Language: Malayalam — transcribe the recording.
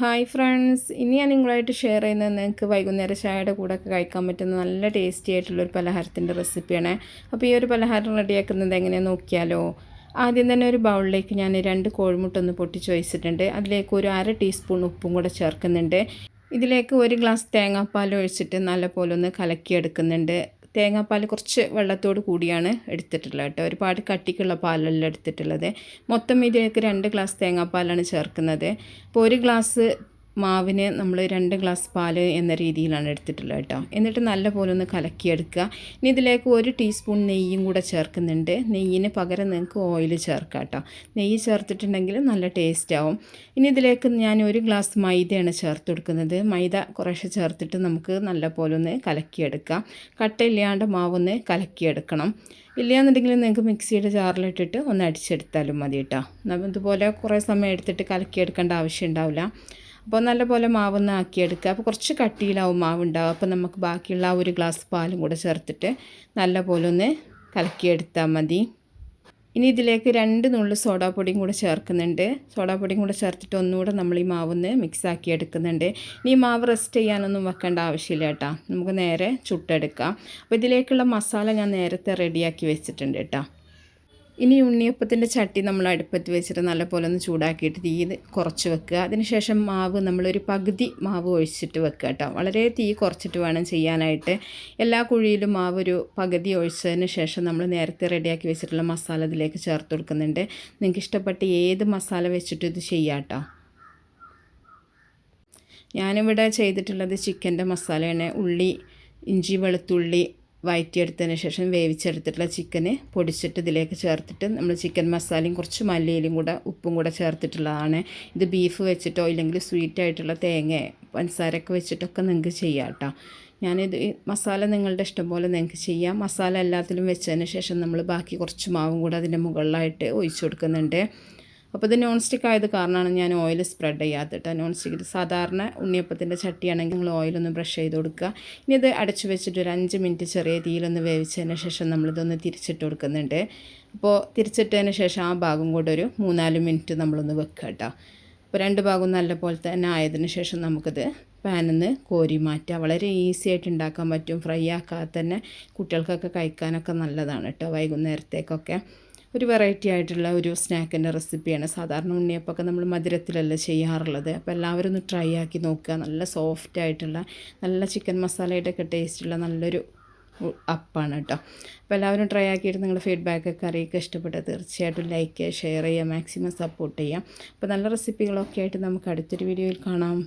ഹായ് ഫ്രണ്ട്സ് ഇനി ഞാൻ നിങ്ങളായിട്ട് ഷെയർ ചെയ്യുന്നത് നിങ്ങൾക്ക് വൈകുന്നേരം ചായയുടെ കൂടെ ഒക്കെ കഴിക്കാൻ പറ്റുന്ന നല്ല ടേസ്റ്റി ആയിട്ടുള്ളൊരു പലഹാരത്തിന്റെ റെസിപ്പിയാണ് അപ്പോൾ ഈ ഒരു പലഹാരം റെഡിയാക്കുന്നത് എങ്ങനെയാണെന്ന് നോക്കിയാലോ? ആദ്യം തന്നെ ഒരു ബൗളിലേക്ക് ഞാൻ രണ്ട് കോഴിമുട്ട ഒന്ന് പൊട്ടിച്ച് വെച്ചിട്ടുണ്ട് അതിലേക്ക് ഒരു അര ടീസ്പൂൺ ഉപ്പും കൂടെ ചേർക്കുന്നുണ്ട്. ഇതിലേക്ക് ഒരു ഗ്ലാസ് തേങ്ങാപ്പാൽ ഒഴിച്ചിട്ട് നല്ലപോലെ ഒന്ന് കലക്കിയെടുക്കുന്നുണ്ട്. തേങ്ങാപ്പാൽ കുറച്ച് വെള്ളത്തോട് കൂടിയാണ് എടുത്തിട്ടുള്ളത് കേട്ടോ. ഒരുപാട് കട്ടിക്കുള്ള പാലല്ല എടുത്തിട്ടുള്ളത്. മൊത്തം ഇതിലേക്ക് രണ്ട് ഗ്ലാസ് തേങ്ങാപ്പാലാണ് ചേർക്കുന്നത്. അപ്പോൾ ഒരു ഗ്ലാസ് മാവിന് നമ്മൾ രണ്ട് ഗ്ലാസ് പാൽ എന്ന രീതിയിലാണ് എടുത്തിട്ടുള്ളത് കേട്ടോ. എന്നിട്ട് നല്ലപോലെ ഒന്ന് കലക്കിയെടുക്കുക. ഇനി ഇതിലേക്ക് ഒരു ടീസ്പൂൺ നെയ്യും കൂടെ ചേർക്കുന്നുണ്ട്. നെയ്യിന് പകരം നിങ്ങൾക്ക് ഓയിൽ ചേർക്കാം കേട്ടോ. നെയ്യ് ചേർത്തിട്ടുണ്ടെങ്കിൽ നല്ല ടേസ്റ്റ് ആവും. ഇനി ഇതിലേക്ക് ഞാൻ ഒരു ഗ്ലാസ് മൈദയാണ് ചേർത്ത് കൊടുക്കുന്നത്. മൈദ കുറേശ്ശെ ചേർത്തിട്ട് നമുക്ക് നല്ലപോലെ ഒന്ന് കലക്കിയെടുക്കാം. കട്ടയില്ലാണ്ട് മാവൊന്ന് കലക്കിയെടുക്കണം. ഇല്ലയെന്നുണ്ടെങ്കിൽ നിങ്ങൾക്ക് മിക്സിയുടെ ജാറിലിട്ടിട്ട് ഒന്ന് അടിച്ചെടുത്താലും മതി കേട്ടോ. ഇതുപോലെ കുറേ സമയം എടുത്തിട്ട് കലക്കിയെടുക്കേണ്ട ആവശ്യം ഉണ്ടാവില്ല. അപ്പോൾ നല്ലപോലെ മാവൊന്ന് ആക്കിയെടുക്കുക. അപ്പോൾ കുറച്ച് കട്ടിയിലാവും മാവ് ഉണ്ടാവുക അപ്പോൾ നമുക്ക് ബാക്കിയുള്ള ആ ഒരു ഗ്ലാസ് പാലും കൂടെ ചേർത്തിട്ട് നല്ലപോലെ ഒന്ന് കലക്കിയെടുത്താൽ മതി. ഇനി ഇതിലേക്ക് രണ്ട് നുള്ളു സോഡാപ്പൊടിയും കൂടെ ചേർക്കുന്നുണ്ട്. സോഡാപ്പൊടിയും കൂടെ ചേർത്തിട്ട് ഒന്നുകൂടെ നമ്മൾ ഈ മാവൊന്ന് മിക്സ് ആക്കി എടുക്കുന്നുണ്ട്. ഇനി മാവ് റെസ്റ്റ് ചെയ്യാനൊന്നും വെക്കേണ്ട ആവശ്യമില്ല കേട്ടോ. നമുക്ക് നേരെ ചുട്ടെടുക്കാം. അപ്പോൾ ഇതിലേക്കുള്ള മസാല ഞാൻ നേരത്തെ റെഡിയാക്കി വെച്ചിട്ടുണ്ട് കേട്ടോ. ഇനി ഉണ്ണിയപ്പത്തിന്റെ ചട്ടി നമ്മൾ അടുപ്പത്ത് വെച്ചിട്ട് നല്ലപോലെ ഒന്ന് ചൂടാക്കിയിട്ട് തീ കുറച്ച് വെക്കുക. അതിനുശേഷം മാവ് നമ്മളൊരു പകുതി മാവ് ഒഴിച്ചിട്ട് വെക്കുക കേട്ടോ. വളരെ തീ കുറച്ചിട്ട് വേണം ചെയ്യാനായിട്ട്. എല്ലാ കുഴിയിലും മാവ് ഒരു പകുതി ഒഴിച്ചതിന് ശേഷം നമ്മൾ നേരത്തെ റെഡിയാക്കി വെച്ചിട്ടുള്ള മസാല ഇതിലേക്ക് ചേർത്ത് കൊടുക്കുന്നുണ്ട്. നിങ്ങൾക്ക് ഇഷ്ടപ്പെട്ട ഏത് മസാല വെച്ചിട്ട് ഇത് ചെയ്യാം കേട്ടോ. ഞാനിവിടെ ചെയ്തിട്ടുള്ളത് ചിക്കന്റെ മസാലയാണ്. ഉള്ളി ഇഞ്ചി വെളുത്തുള്ളി വയറ്റിയെടുത്തതിന് ശേഷം വേവിച്ചെടുത്തിട്ടുള്ള ചിക്കന് പൊടിച്ചിട്ട് ഇതിലേക്ക് ചേർത്തിട്ട് നമ്മൾ ചിക്കൻ മസാലയും കുറച്ച് മല്ലിയിലും കൂടെ ഉപ്പും കൂടെ ചേർത്തിട്ടുള്ളതാണ്. ഇത് ബീഫ് വെച്ചിട്ടോ ഇല്ലെങ്കിൽ സ്വീറ്റ് ആയിട്ടുള്ള തേങ്ങ പഞ്ചസാരയൊക്കെ വെച്ചിട്ടൊക്കെ നിങ്ങൾക്ക് ചെയ്യാം കേട്ടോ. ഞാനിത് മസാല നിങ്ങളുടെ ഇഷ്ടം പോലെ നിങ്ങൾക്ക് ചെയ്യാം. മസാല എല്ലാത്തിലും വെച്ചതിന് ശേഷം നമ്മൾ ബാക്കി കുറച്ച് മാവും കൂടെ അതിന്റെ മുകളിലായിട്ട് ഒഴിച്ചു കൊടുക്കുന്നുണ്ട്. അപ്പോൾ ഇത് നോൺ സ്റ്റിക്ക് ആയത് കാരണമാണ് ഞാൻ ഓയിൽ സ്പ്രെഡ് ചെയ്യാത്തിട്ട് നോൺ സ്റ്റിക്കിൽ സാധാരണ ഉണ്ണിയപ്പത്തിന്റെ ചട്ടിയാണെങ്കിൽ നിങ്ങൾ ഓയിലൊന്ന് ബ്രഷ് ചെയ്ത് കൊടുക്കുക. ഇനി ഇത് അടച്ചു വെച്ചിട്ട് ഒരു അഞ്ച് മിനിറ്റ് ചെറിയ തീയിലൊന്ന് വേവിച്ചതിന് ശേഷം നമ്മളിതൊന്ന് തിരിച്ചിട്ട് കൊടുക്കുന്നുണ്ട്. അപ്പോൾ തിരിച്ചിട്ടതിന് ശേഷം ആ ഭാഗം കൂടെ ഒരു മൂന്നാൽ മിനിറ്റ് നമ്മളൊന്ന് വെക്കുക കേട്ടോ അപ്പോൾ രണ്ട് ഭാഗവും നല്ല പോലെ തന്നെ ആയതിനു ശേഷം നമുക്കിത് പാനിൽ നിന്ന് കോരി മാറ്റുക വളരെ ഈസി ആയിട്ട് ഉണ്ടാക്കാൻ പറ്റും. ഫ്രൈ ആക്കാതെ തന്നെ കുട്ടികൾക്കൊക്കെ കഴിക്കാനൊക്കെ നല്ലതാണ് കേട്ടോ വൈകുന്നേരത്തേക്കൊക്കെ. ഒരു വെറൈറ്റി ആയിട്ടുള്ള ഒരു സ്നാക്കിന്റെ റെസിപ്പിയാണ് സാധാരണ ഉണ്ണിയപ്പൊക്കെ നമ്മൾ മധുരത്തിലല്ല ചെയ്യാറുള്ളത്. അപ്പോൾ എല്ലാവരും ഒന്ന് ട്രൈ ആക്കി നോക്കുക. നല്ല സോഫ്റ്റ് ആയിട്ടുള്ള നല്ല ചിക്കൻ മസാലയുടെയൊക്കെ ടേസ്റ്റുള്ള നല്ലൊരു അപ്പാണ് കേട്ടോ. അപ്പോൾ എല്ലാവരും ട്രൈ ആക്കിയിട്ട് നിങ്ങളുടെ ഫീഡ്ബാക്കൊക്കെ അറിയിക്കുക. ഇഷ്ടപ്പെട്ടാൽ തീർച്ചയായിട്ടും ലൈക്ക് ചെയ്യുക ഷെയർ ചെയ്യുക മാക്സിമം സപ്പോർട്ട് ചെയ്യുക. അപ്പോൾ നല്ല റെസിപ്പികളൊക്കെ ആയിട്ട് നമുക്ക് അടുത്തൊരു വീഡിയോയിൽ കാണാം.